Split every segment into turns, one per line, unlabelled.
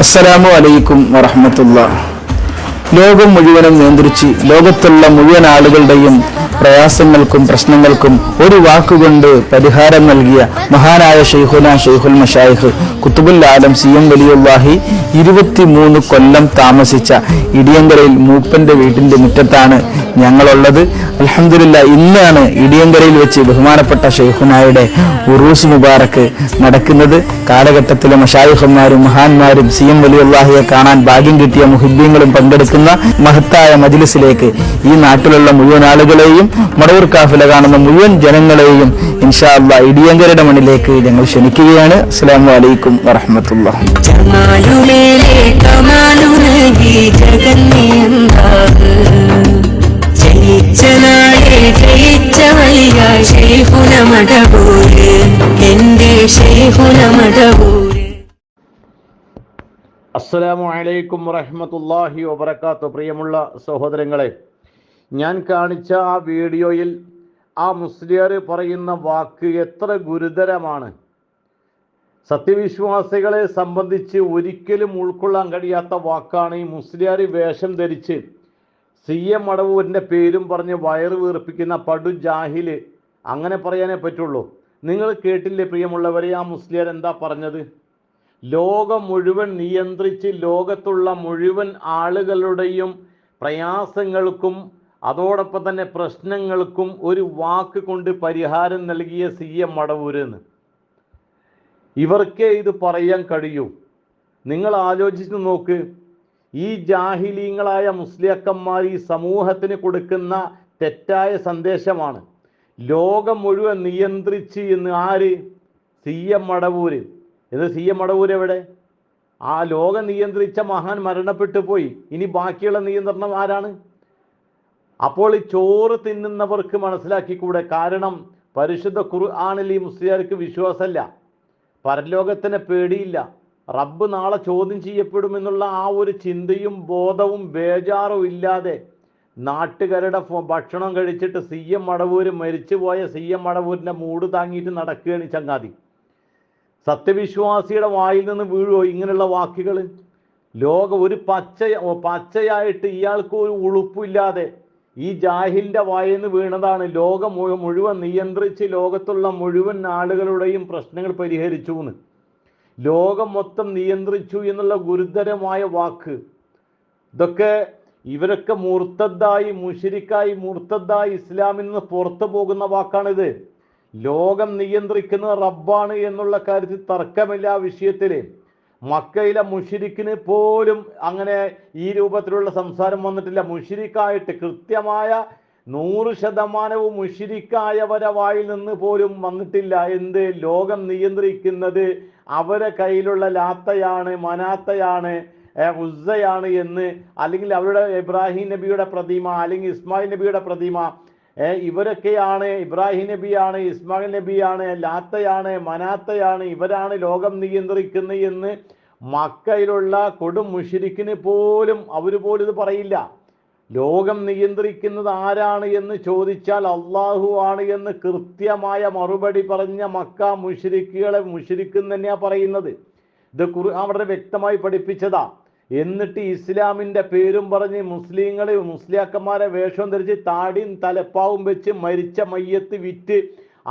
അസ്സലാമു അലൈക്കും വറഹമത്തുള്ള ലോകം മുഴുവനും നിയന്ത്രിച്ച് ലോകത്തുള്ള മുഴുവൻ ആളുകളുടെയും പ്രയാസങ്ങൾക്കും പ്രശ്നങ്ങൾക്കും ഒരു വാക്കുകൊണ്ട് പരിഹാരം നൽകിയ മഹാനായ ഷെയ്ഖുന ഷെയ്ഖുൽ മഷായിഖ് കുത്തുബുൽ ആലം സി എം വലിയുള്ളാഹി ഇരുപത്തിമൂന്ന് കൊല്ലം താമസിച്ച ഇടിയങ്കരയിൽ മൂപ്പന്റെ വീട്ടിന്റെ മുറ്റത്താണ് ഞങ്ങളുള്ളത്. അലഹമില്ല ഇന്നാണ് ഇടിയങ്കരയിൽ വെച്ച് ബഹുമാനപ്പെട്ട ഷെയ്ഖുനായുടെ ഉറൂസ് മുബാറക്ക് നടക്കുന്നത്. കാലഘട്ടത്തിലെ മഷായുഹന്മാരും മഹാന്മാരും സി എം വലിയുള്ളാഹിയെ കാണാൻ ഭാഗ്യം കിട്ടിയ മുഹിബ്യങ്ങളും പങ്കെടുക്കുന്ന മഹത്തായ മജിലിസിലേക്ക് ഈ നാട്ടിലുള്ള മുഴുവൻ ആളുകളെയും മടവൂർ കാഫില കാണുന്ന മുഴുവൻ ജനങ്ങളെയും ഇൻഷാ ഇടിയങ്കരുടെ മണ്ണിലേക്ക് ഞങ്ങൾ ക്ഷണിക്കുകയാണ്. അസ്സാം വലൈക്കും വറഹമത്തുള്ള
അസ്സലാമു അലൈക്കും വറഹ്മത്തുള്ളാഹി വബറകാത്തു. പ്രിയമുള്ള സഹോദരങ്ങളെ ഞാൻ കാണിച്ച ആ വീഡിയോയിൽ ആ മുസ്ലിയാർ പറയുന്ന വാക്ക് എത്ര ഗുരുതരമാണ്. സത്യവിശ്വാസികളെ സംബന്ധിച്ച് ഒരിക്കലും ഉൾക്കൊള്ളാൻ കഴിയാത്ത വാക്കാണ് ഈ മുസ്ലിയാർ വേഷം ധരിച്ച് സി എം മടവൂരിന്റെ പേരും പറഞ്ഞ് വയറ് വീർപ്പിക്കുന്ന പടു ജാഹിൽ അങ്ങനെ പറയാനേ പറ്റുള്ളൂ. നിങ്ങൾ കേട്ടില്ലേ പ്രിയമുള്ളവരെ ആ മുസ്ലിയാർ എന്താ പറഞ്ഞത്? ലോകം മുഴുവൻ നിയന്ത്രിച്ച് ലോകത്തുള്ള മുഴുവൻ ആളുകളുടെയും പ്രയാസങ്ങൾക്കും അതോടൊപ്പം തന്നെ പ്രശ്നങ്ങൾക്കും ഒരു വാക്ക് കൊണ്ട് പരിഹാരം നൽകിയ സി എം മടവൂരെന്ന്. ഇവർക്കേ ഇത് പറയാൻ കഴിയൂ. നിങ്ങൾ ആലോചിച്ച് നോക്ക്. ഈ ജാഹിലീങ്ങളായ മുസ്ലിയക്കന്മാർ ഈ സമൂഹത്തിന് കൊടുക്കുന്ന തെറ്റായ സന്ദേശമാണ്. ലോകം മുഴുവൻ നിയന്ത്രിച്ച് എന്ന് ആര്? C M Madavoor. ഇത് സി എം മടവൂര് എവിടെ? ആ ലോകം നിയന്ത്രിച്ച മഹാൻ മരണപ്പെട്ടു പോയി. ഇനി ബാക്കിയുള്ള നിയന്ത്രണം ആരാണ്? അപ്പോൾ ഈ ചോറ് തിന്നുന്നവർക്ക് മനസ്സിലാക്കിക്കൂടെ? കാരണം പരിശുദ്ധ ഖുർആാനിൽ ഈ മുസ്ലിയാർക്ക് വിശ്വാസമല്ല. പരലോകത്തിനെ പേടിയില്ല. റബ്ബ് നാളെ ചോദ്യം ചെയ്യപ്പെടുമെന്നുള്ള ആ ഒരു ചിന്തയും ബോധവും ബേജാറും ഇല്ലാതെ നാട്ടുകാരുടെ ഭക്ഷണം കഴിച്ചിട്ട് സി എം മടവൂര് മരിച്ചുപോയ സി എം മടവൂരിന്റെ മൂട് താങ്ങിയിട്ട് നടക്കുകയാണ് ചങ്ങാതി. സത്യവിശ്വാസിയുടെ വായിൽ നിന്ന് വീഴുമോ ഇങ്ങനെയുള്ള വാക്കുകൾ ലോകം ഒരു പച്ച പച്ചയായിട്ട് ഇയാൾക്ക് ഒരു ഉളുപ്പില്ലാതെ ഈ ജാഹിലിന്റെ വായിൽ നിന്ന് വീണതാണ് ലോകം മുഴുവൻ നിയന്ത്രിച്ച് ലോകത്തുള്ള മുഴുവൻ ആളുകളുടെയും പ്രശ്നങ്ങൾ പരിഹരിച്ചു എന്ന് ലോകം മൊത്തം നിയന്ത്രിച്ചു എന്നുള്ള ഗുരുതരമായ വാക്ക്. ഇതൊക്കെ ഇവരൊക്കെ മൂർത്തദ്ദായി മുഷിരിക്കായി മൂർത്തദ്ദായി ഇസ്ലാമിൽ നിന്ന് പുറത്തു പോകുന്ന വാക്കാണിത്. ലോകം നിയന്ത്രിക്കുന്നത് റബ്ബാണ് എന്നുള്ള കാര്യത്തിൽ തർക്കമില്ല ആ വിഷയത്തിൽ മക്കയിലെ മുഷിരിക്കിന് പോലും അങ്ങനെ ഈ രൂപത്തിലുള്ള സംസാരം വന്നിട്ടില്ല. മുഷിരിക്കായിട്ട് കൃത്യമായ നൂറ് ശതമാനവും മുഷിരിക്കായവരെ വായിൽ നിന്ന് പോലും വന്നിട്ടില്ല. എന്ത്? ലോകം നിയന്ത്രിക്കുന്നത് അവരെ കയ്യിലുള്ള ലാത്തയാണ് മനാത്തയാണ് ഉസ്സയാണ് എന്ന്. അല്ലെങ്കിൽ അവരുടെ ഇബ്രാഹിം നബിയുടെ പ്രതിമ അല്ലെങ്കിൽ ഇസ്മായിൽ നബിയുടെ പ്രതിമ ഇവരൊക്കെയാണ് ഇബ്രാഹിം നബിയാണ് ഇസ്മായിൽ നബിയാണ് ലാത്തയാണ് മനാത്തയാണ് ഇവരാണ് ലോകം നിയന്ത്രിക്കുന്നത് എന്ന് മക്കയിലുള്ള കൊടും മുഷിരിക്കിന് പോലും അവർ പോലും ഇത് പറയില്ല. ലോകം നിയന്ത്രിക്കുന്നത് ആരാണ് എന്ന് ചോദിച്ചാൽ അള്ളാഹു ആണ് എന്ന് കൃത്യമായ മറുപടി പറഞ്ഞ മക്ക മുഷിരിക്കുകളെ മുഷിരിക്കും തന്നെയാണ് പറയുന്നത്. ഇത് കുറു അവിടെ വ്യക്തമായി പഠിപ്പിച്ചതാ. എന്നിട്ട് ഇസ്ലാമിന്റെ പേരും പറഞ്ഞ് മുസ്ലിങ്ങളെ മുസ്ലിയാക്കന്മാരെ വേഷം ധരിച്ച് താടിയും തലപ്പാവും വെച്ച് മരിച്ച മയ്യത്ത് വിറ്റ്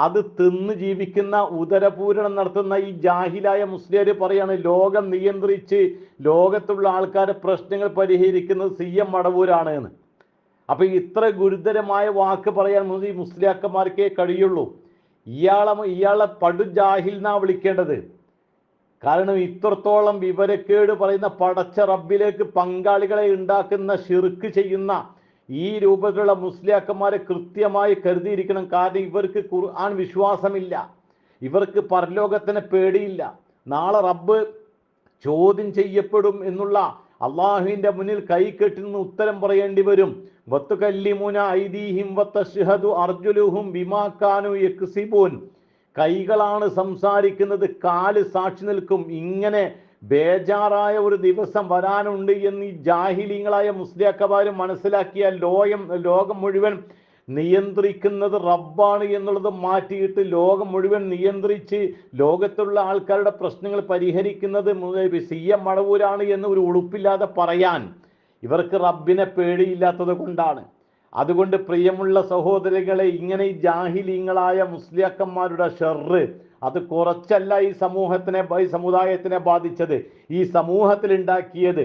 അത് തിന്ന് ജീവിക്കുന്ന ഉദരപൂരണം നടത്തുന്ന ഈ ജാഹിലായ മുസ്ലിയർ പറയാണ് ലോകം നിയന്ത്രിച്ച് ലോകത്തുള്ള ആൾക്കാരെ പ്രശ്നങ്ങൾ പരിഹരിക്കുന്നത് സി എം മടവൂരാണ് എന്ന്. അപ്പൊ ഇത്ര ഗുരുതരമായ വാക്ക് പറയാൻ ഈ മുസ്ലിയാക്കന്മാർക്കേ കഴിയുള്ളൂ. ഇയാളെ ഇയാളെ പടു ജാഹിൽ എന്നാ വിളിക്കേണ്ടത്. കാരണം ഇത്രത്തോളം വിവരക്കേട് പറയുന്ന പടച്ച റബ്ബിലേക്ക് പങ്കാളികളെ ഉണ്ടാക്കുന്ന ഷിർക്ക് ചെയ്യുന്ന ഈ രൂപത്തിലുള്ള മുസ്ലിയാക്കന്മാരെ കൃത്യമായി കരുതിയിരിക്കണം. കാരണം ഇവർക്ക് ഖുർആൻ വിശ്വാസമില്ല. ഇവർക്ക് പരലോകത്തിന് പേടിയില്ല. നാളെ റബ്ബ് ചോദ്യം ചെയ്യപ്പെടും എന്നുള്ള അള്ളാഹുവിന്റെ മുന്നിൽ കൈ കെട്ടുന്ന ഉത്തരം പറയേണ്ടി വരും. വത്തുകല്ലിമുന ഐദീഹിം വത്തഷ്ഹദു അർജുലുഹും ബിമാക്കാനു യക്സിബൂൻ. കൈകളാണ് സംസാരിക്കുന്നത് കാൽ സാക്ഷി നിൽക്കും. ഇങ്ങനെ ബേജാറായ ഒരു ദിവസം വരാനുണ്ട് എന്ന് ഈ ജാഹിലീങ്ങളായ മുസ്ലിയാക്കമാരും മനസ്സിലാക്കിയ ലോയം ലോകം മുഴുവൻ നിയന്ത്രിക്കുന്നത് റബ്ബാണ് എന്നുള്ളത് മാറ്റിയിട്ട് ലോകം മുഴുവൻ നിയന്ത്രിച്ച് ലോകത്തുള്ള ആൾക്കാരുടെ പ്രശ്നങ്ങൾ പരിഹരിക്കുന്നത് സി എം മടവൂരാണ് എന്ന് ഒരു ഉളുപ്പില്ലാതെ പറയാൻ ഇവർക്ക് റബ്ബിനെ പേടിയില്ലാത്തത് കൊണ്ടാണ്. അതുകൊണ്ട് പ്രിയമുള്ള സഹോദരങ്ങളെ ഇങ്ങനെ ഈ ജാഹിലീങ്ങളായ മുസ്ലിയാക്കന്മാരുടെ ഷെറ് അത് കുറച്ചല്ല ഈ സമൂഹത്തിനെ ഈ സമുദായത്തിനെ ബാധിച്ചത്. ഈ സമൂഹത്തിൽ ഉണ്ടാക്കിയത്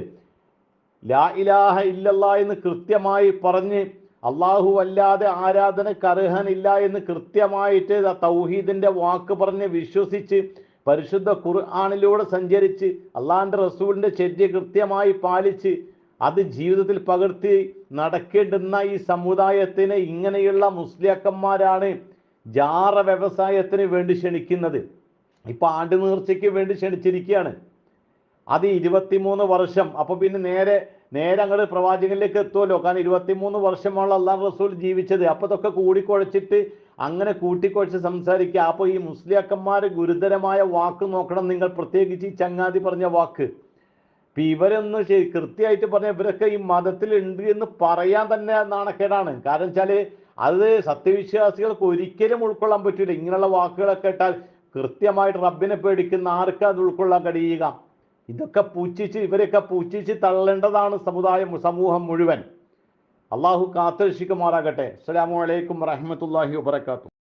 ലാ ഇലാഹ ഇല്ലല്ല എന്ന് കൃത്യമായി പറഞ്ഞ് അള്ളാഹു അല്ലാതെ ആരാധന കർഹനില്ല എന്ന് കൃത്യമായിട്ട് തൗഹീദിന്റെ വാക്ക് പറഞ്ഞ് വിശ്വസിച്ച് പരിശുദ്ധ ഖുർആാനിലൂടെ സഞ്ചരിച്ച് അള്ളാഹിന്റെ റസൂലിന്റെ ചര്യ കൃത്യമായി പാലിച്ച് അത് ജീവിതത്തിൽ പകർത്തി നടക്കേണ്ടുന്ന ഈ സമുദായത്തിന് ഇങ്ങനെയുള്ള മുസ്ലിയാക്കന്മാരാണ് ജാറ വ്യവസായത്തിന് വേണ്ടി ക്ഷണിക്കുന്നത്. ഇപ്പൊ ആണ്ട് നേർച്ചയ്ക്ക് വേണ്ടി ക്ഷണിച്ചിരിക്കുകയാണ്. അത് ഇരുപത്തിമൂന്ന് വർഷം. അപ്പൊ പിന്നെ നേരെ നേരെ അങ്ങോട്ട് പ്രവാചകനിലേക്ക് എത്തുമല്ലോ കാരണം ഇരുപത്തിമൂന്ന് വർഷമാണ് അള്ളാഹ് റസൂൽ ജീവിച്ചത്. അപ്പൊ ഇതൊക്കെ കൂടിക്കുഴച്ചിട്ട് അങ്ങനെ കൂട്ടിക്കുഴച്ച് സംസാരിക്കുക. അപ്പൊ ഈ മുസ്ലിയാക്കന്മാർ ഗുരുതരമായ വാക്ക് നോക്കണം. നിങ്ങൾ പ്രത്യേകിച്ച് ഈ ചങ്ങാതി പറഞ്ഞ വാക്ക്. ഇപ്പൊ ഇവരൊന്ന് കൃത്യമായിട്ട് പറഞ്ഞ ഇവരൊക്കെ ഈ മതത്തിൽ ഉണ്ട് എന്ന് പറയാൻ തന്നെ നാണക്കേടാണ്. കാരണം വെച്ചാൽ അത് സത്യവിശ്വാസികൾക്ക് ഒരിക്കലും ഉൾക്കൊള്ളാൻ പറ്റില്ല ഇങ്ങനെയുള്ള വാക്കുകളൊക്കെ കേട്ടാൽ കൃത്യമായിട്ട് റബ്ബിനെ പേടിക്കുന്ന ആർക്കാ അത് ഉൾക്കൊള്ളാൻ കഴിയുക? ഇതൊക്കെ പൂച്ചിച്ച് ഇവരെയൊക്കെ പൂച്ചിച്ച് തള്ളേണ്ടതാണ് സമുദായം സമൂഹം മുഴുവൻ. അള്ളാഹു കാത്തരക്ഷിക്കുമാറാകട്ടെ. അസ്സലാമു അലൈക്കും വാഹമത്തല്ലാഹി വബറകാതുഹു.